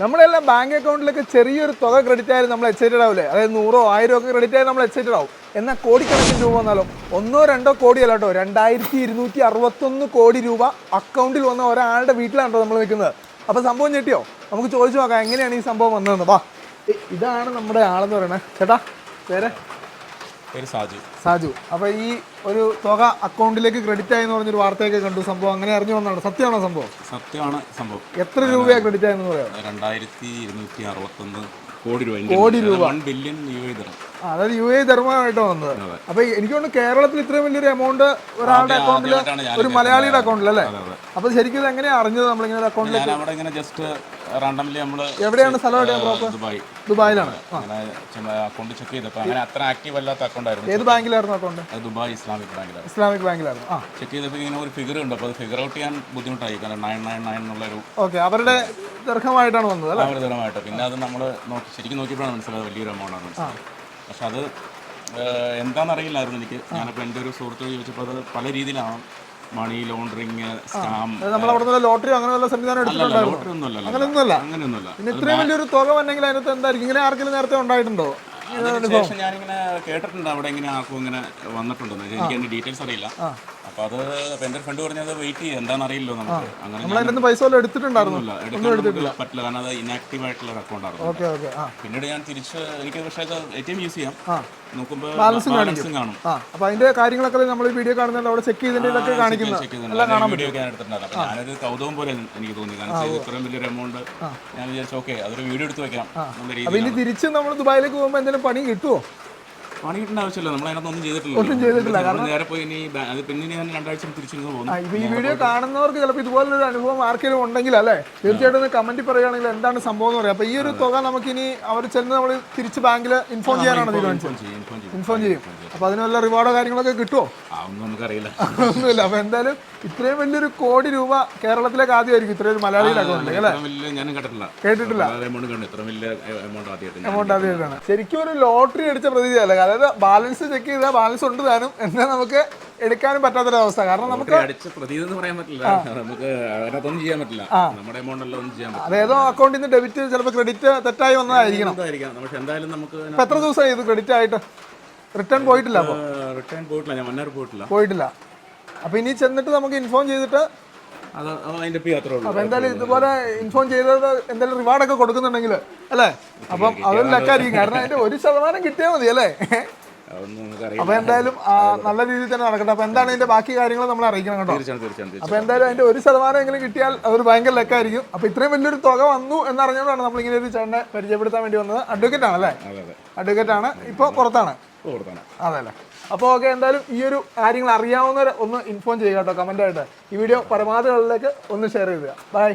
നമ്മളെല്ലാം ബാങ്ക് അക്കൗണ്ടിലേക്ക് ചെറിയൊരു തുക ക്രെഡിറ്റ് ആയാലും നമ്മൾ എക്സൈറ്റഡ് ആവില്ലേ അതായത് നൂറോ ആയിരം ഒക്കെ ക്രെഡിറ്റ് ആയാലും നമ്മൾ എക്സൈറ്റഡ് ആവും. എന്നാൽ കോടിക്കണക്കിന് രൂപ വന്നാലോ ഒന്നോ രണ്ടോ കോടിയല്ല കേട്ടോ രണ്ടായിരത്തി ഇരുന്നൂറ്റി അറുപത്തൊന്ന് കോടി രൂപ അക്കൗണ്ടിൽ വന്ന ഒരാളുടെ വീട്ടിലാണ് കേട്ടോ നമ്മൾ നിൽക്കുന്നത്. അപ്പോൾ സംഭവം ഞെട്ടിയോ? നമുക്ക് ചോദിച്ചു നോക്കാം എങ്ങനെയാണ് ഈ സംഭവം വന്നതെന്ന്. വാ. ഇതാണ് നമ്മുടെ ആളെന്ന് പറയണേ ചേട്ടാ പേരെ? പേര് സാജു. സാജു. അപ്പോൾ ഈ ഒരു തുക അക്കൗണ്ടിലേക്ക് ക്രെഡിറ്റ് ആയെന്ന് പറഞ്ഞൊരു വാർത്തയൊക്കെ കണ്ടു. സംഭവം അങ്ങനെ അറിഞ്ഞു വന്നതാണ്. സത്യമാണോ സംഭവം? സത്യമാണ് സംഭവം. എത്ര രൂപയാണ് ക്രെഡിറ്റ് ആയെന്ന് പറയാം രണ്ടായിരത്തി ഇരുന്നൂറ്റി അറുപത്തൊന്ന് കോടി രൂപ. കോടി രൂപ. ബില്യൺ യു എ ദിറം അതായത് യു എ ധർമ്മമായിട്ട് വന്നത്. അപ്പൊ എനിക്ക് തോന്നുന്നു കേരളത്തിൽ ഇത്രയും വലിയൊരു എമൗണ്ട് ഒരാളുടെ അക്കൗണ്ടിൽ ഒരു മലയാളിയുടെ അക്കൗണ്ടിൽ അല്ലേ? അപ്പൊ ശരിക്കും ഇത് എങ്ങനെയാ അറിഞ്ഞത് നമ്മളിങ്ങനെ അക്കൗണ്ടിലേക്ക് ഇങ്ങനെ ജസ്റ്റ് റാണ്ടംലി നമ്മൾ എവിടെയാണ് സ്ഥലം ദുബായ്. ദുബായിലാണ്. അക്കൗണ്ട് ചെക്ക് ചെയ്തപ്പോൾ അങ്ങനെ അത്ര ആക്റ്റീവ് അല്ലാത്ത അക്കൗണ്ട് ആയിരുന്നു. ഏത് ബാങ്കിലായിരുന്നു അക്കൗണ്ട് ദുബായ് ഇസ്ലാമിക് ബാങ്കിലാണ് ഇസ്ലാമിക് ബാങ്കിലായിരുന്നു. ആ. ചെക്ക് ചെയ്തപ്പോൾ ഇങ്ങനെ ഒരു ഫിഗർ ഉണ്ട്. അപ്പോൾ അത് ഫിഗർ ഔട്ട് ചെയ്യാൻ ബുദ്ധിമുട്ടായി. കാരണം നയൻ നയൻ നയൻ എന്നുള്ളൊരു ഓക്കെ അവരുടെ ദീർഘമായിട്ടാണ് വന്നത് അല്ലേ? ദീർഘമായിട്ട്. പിന്നെ അത് നമ്മൾ നോക്കി ശരിക്കും നോക്കിയപ്പോഴാണ് മനസ്സിലായത് വലിയൊരു എമൗണ്ട് ആണ് പക്ഷെ അത് എന്താണെന്നറിയില്ലായിരുന്നു എനിക്ക്. ഞാനിപ്പോൾ എന്റെ ഒരു സുഹൃത്തു ചോദിച്ചപ്പോൾ അത് പല രീതിയിലാണ്. മണി ലോണ്ടറിങ് നമ്മൾ അവിടെ ലോട്ടറി അങ്ങനെ സംവിധാനം എടുത്തിട്ടുണ്ടായിരുന്നു? അങ്ങനെയൊന്നുമല്ല. ഇത്രയും വലിയൊരു തുക വന്നെങ്കിൽ അതിനകത്ത് എന്തായിരിക്കും? ഇങ്ങനെ ആർക്കെങ്കിലും നേരത്തെ ഉണ്ടായിട്ടുണ്ടോ? അതിനുശേഷം ഞാനിങ്ങനെ കേട്ടിട്ടുണ്ട്. അവിടെ ഇങ്ങനെ ആർക്കും ഇങ്ങനെ വന്നിട്ടുണ്ടെന്ന്. എനിക്ക് അതിന്റെ ഡീറ്റെയിൽസ് അറിയില്ല. അപ്പൊ അത് എന്റെ ഫ്രണ്ട് പറഞ്ഞത് വെയിറ്റ് ചെയ്യാം എന്താണെന്ന് അറിയില്ലോ നമുക്ക്. അങ്ങനെ പൈസ എടുത്തിട്ടുണ്ടായിരുന്നില്ല എടുക്കാൻ പറ്റില്ല. കാരണം അത് ഇനാക്റ്റീവ് ആയിട്ടുള്ള അക്കൗണ്ട് ആയിരുന്നു. പിന്നീട് ഞാൻ തിരിച്ച് എനിക്ക് പക്ഷേ അത് എ ടി എം യൂസ് ചെയ്യാം. നോക്കുമ്പോൾ ബാലൻസും കാണും. ആ. അപ്പൊ അതിന്റെ കാര്യങ്ങളൊക്കെ നമ്മൾ വീഡിയോ കാണുന്നുണ്ട് അവിടെ ചെക്ക് ചെയ്തിട്ട് ഇതൊക്കെ കാണിക്കുന്നത് വീഡിയോ ഞാൻ എടുത്തിട്ടുണ്ടായിരുന്നു അപ്പൊ ഞാനൊരു കൗതുകം പോലെ എനിക്ക് തോന്നി. കാരണം ഇത്രയും വലിയൊരു എമൗണ്ട് ഞാൻ വിചാരിച്ചു ഓക്കെ അതൊരു വീഡിയോ എടുത്ത് വെക്കാം. എന്നുള്ള രീതിയിൽ തിരിച്ച് നമ്മൾ ദുബായിലേക്ക് പോകുമ്പോൾ എന്തെങ്കിലും പണി കിട്ടുമോ പണി കിട്ടേണ്ട ആവശ്യമില്ല. നമ്മൾ അതിനകത്തൊന്നും ചെയ്തിട്ടില്ല ഒന്നും ചെയ്തിട്ടില്ല, കാരണം നേരെ പോയി ഇനി അത് പിന്നെ ഞാൻ രണ്ടാഴ്ച തിരിച്ചു പോകുന്നു. ഈ വീഡിയോ കാണുന്നവർക്ക് ചിലപ്പോൾ ഇതുപോലൊരു അനുഭവം ആർക്കെങ്കിലും ഉണ്ടെങ്കിൽ അല്ലേ? തീർച്ചയായിട്ടും കമന്റ് പറയുകയാണെങ്കിൽ എന്താണ് സംഭവം എന്ന് പറയാം. അപ്പൊ ഈ ഒരു തുക നമുക്ക് ഇനി അവർ ചെന്ന് നമ്മൾ തിരിച്ച് ബാങ്കിൽ ഇൻഫോം ചെയ്യാനാണ് തീരുമാനിച്ചത്? ഇൻഫോം ചെയ്യും അപ്പൊ അതിനുള്ള റിവാർഡോ കാര്യങ്ങളൊക്കെ കിട്ടുമോ നമുക്കറിയില്ല. ഒന്നുമില്ല അപ്പൊ എന്തായാലും ഇത്രയും വലിയൊരു കോടി രൂപ കേരളത്തിലേക്ക് ആദ്യമായിരിക്കും ഇത്രയും ഒരു മലയാളിയുടെ അക്കൗണ്ടിലേക്ക് അല്ലേ? ഞാനും കേട്ടിട്ടില്ല. കേട്ടിട്ടില്ല. എമൗണ്ട് ആദ്യമായിട്ടാണ്. ശരിക്കും ഒരു ലോട്ടറി അടിച്ച പ്രതീതിയല്ല അതായത് ബാലൻസ് ചെക്ക് ചെയ്താൽ ബാലൻസ് ഉണ്ട് താനും. എന്നാൽ നമുക്ക് എടുക്കാനും പറ്റാത്തൊരവസ്ഥ കാരണം നമുക്ക് ലോട്ടറി അടിച്ച പ്രതീതി എന്ന് പറയാൻ പറ്റില്ല. നമുക്ക് അതിനകത്തൊന്നും ചെയ്യാൻ പറ്റില്ല. നമ്മുടെ എമൗണ്ട് എല്ലാം ഒന്നും ചെയ്യാൻ പറ്റില്ല. അതേതോ അക്കൗണ്ടിൽ നിന്ന് ഡെബിറ്റ് ചിലപ്പോൾ ക്രെഡിറ്റ് തെറ്റായി വന്നതായിരിക്കണം. പക്ഷെ എന്തായാലും നമുക്ക് എത്ര ദിവസമായി ഇത് ക്രെഡിറ്റ് ആയിട്ട്? റിട്ടേൺ പോയിട്ടില്ല അപ്പോൾ? റിട്ടേൺ പോയിട്ടില്ല. ഞാൻ മന്നാർ പോയിട്ടില്ല. പോയിട്ടില്ല. അപ്പോൾ ഇനി ചെന്നിട്ട് നമുക്ക് ഇൻഫോം ചെയ്തിട്ട് അപ്പൊ എന്തായാലും ഇതുപോലെ ഇൻഫോം ചെയ്തത് റിവാർഡ് ഒക്കെ കൊടുക്കുന്നുണ്ടെങ്കിൽ അല്ലേ? അപ്പം അതൊരു ലക്കായിരിക്കും. കാരണം അതിന്റെ ഒരു ശതമാനം കിട്ടിയാൽ മതി അല്ലേ? അപ്പൊ എന്തായാലും നല്ല രീതിയിൽ തന്നെ നടക്കട്ടെ. അപ്പൊ എന്താണ് ഇതിന്റെ ബാക്കി കാര്യങ്ങൾ നമ്മൾ അറിയിക്കണം കേട്ടോ. അപ്പൊ എന്തായാലും അതിന്റെ ഒരു ശതമാനം എങ്കിലും കിട്ടിയാൽ അതൊരു ഭയങ്കര ലെക്കായിരിക്കും. അപ്പൊ ഇത്രയും വലിയൊരു തുക വന്നു എന്നറിഞ്ഞുകൊണ്ടാണ് നമ്മൾ ഇങ്ങനെ ഒരു ചേട്ടനെ പരിചയപ്പെടുത്താൻ വേണ്ടി വന്നത്. അഡ്വക്കേറ്റ് അതെ അതെ. അഡ്വക്കേറ്റ് ആണ്. ഇപ്പൊ പുറത്താണ്. അതെ അല്ലേ? അപ്പോൾ ഓക്കെ എന്തായാലും ഈ ഒരു കാര്യങ്ങൾ അറിയാവുന്നവരെ ഒന്ന് ഇൻഫോം ചെയ്യുക കേട്ടോ കമന്റ് ആയിട്ട്. ഈ വീഡിയോ പരമാവധി ആളുകളിലേക്ക് ഒന്ന് ഷെയർ ചെയ്യുക ബൈ